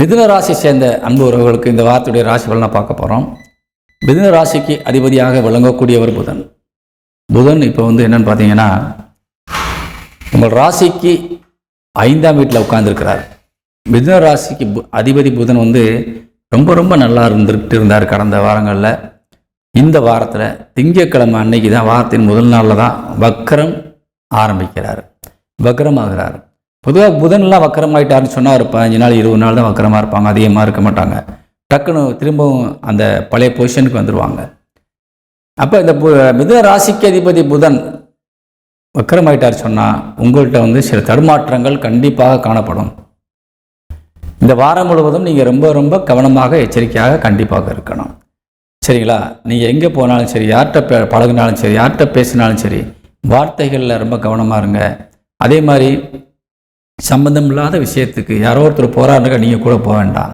மிதுன ராசி சேர்ந்த அன்பு உறவுகளுக்கு இந்த வாரத்துடைய ராசி பலனை பார்க்க போகிறோம் மிதுன ராசிக்கு அதிபதியாக விளங்கக்கூடியவர் புதன். புதன் இப்போ வந்து என்னன்னு பார்த்தீங்கன்னா உங்கள் ராசிக்கு ஐந்தாம் வீட்டில் உட்கார்ந்துருக்கிறார். மிதுன ராசிக்கு பு- அதிபதி புதன் வந்து ரொம்ப ரொம்ப நல்லா இருந்துகிட்டு இருந்தார் கடந்த வாரங்களில். இந்த வாரத்தில் திங்கக்கிழமை அன்னைக்கு தான் வாரத்தின் முதல் நாளில் தான் வக்கரம் ஆரம்பிக்கிறார். வக்கரம் ஆகிறார் பொதுவாக புதன்லாம் வக்கரமாயிட்டாருன்னு சொன்னால் ஒரு அஞ்சு நாள் இருபது நாள் தான் வக்கரமாக இருப்பாங்க. அதிகமாக இருக்க மாட்டாங்க. டக்குன்னு திரும்பவும் அந்த பழைய பொசிஷனுக்கு வந்துடுவாங்க அப்போ இந்த பு- மிதுன ராசிக்கு அதிபதி புதன் வக்கரமாயிட்டார் சொன்னால் உங்கள்கிட்ட வந்து சில தடுமாற்றங்கள் கண்டிப்பாக காணப்படும். இந்த வாரம் முழுவதும் நீங்கள் ரொம்ப ரொம்ப கவனமாக எச்சரிக்கையாக கண்டிப்பாக இருக்கணும். சரிங்களா? நீங்கள் எங்கே போனாலும் சரி யார்கிட்ட பே பழகினாலும் சரி யார்கிட்ட பேசினாலும் சரி வார்த்தைகளில் ரொம்ப கவனமாக இருங்க. அதே மாதிரி சம்பந்தம் இல்லாத விஷயத்துக்கு யாரோ ஒருத்தர் போராடுறக்க நீங்கள் கூட போக வேண்டாம்.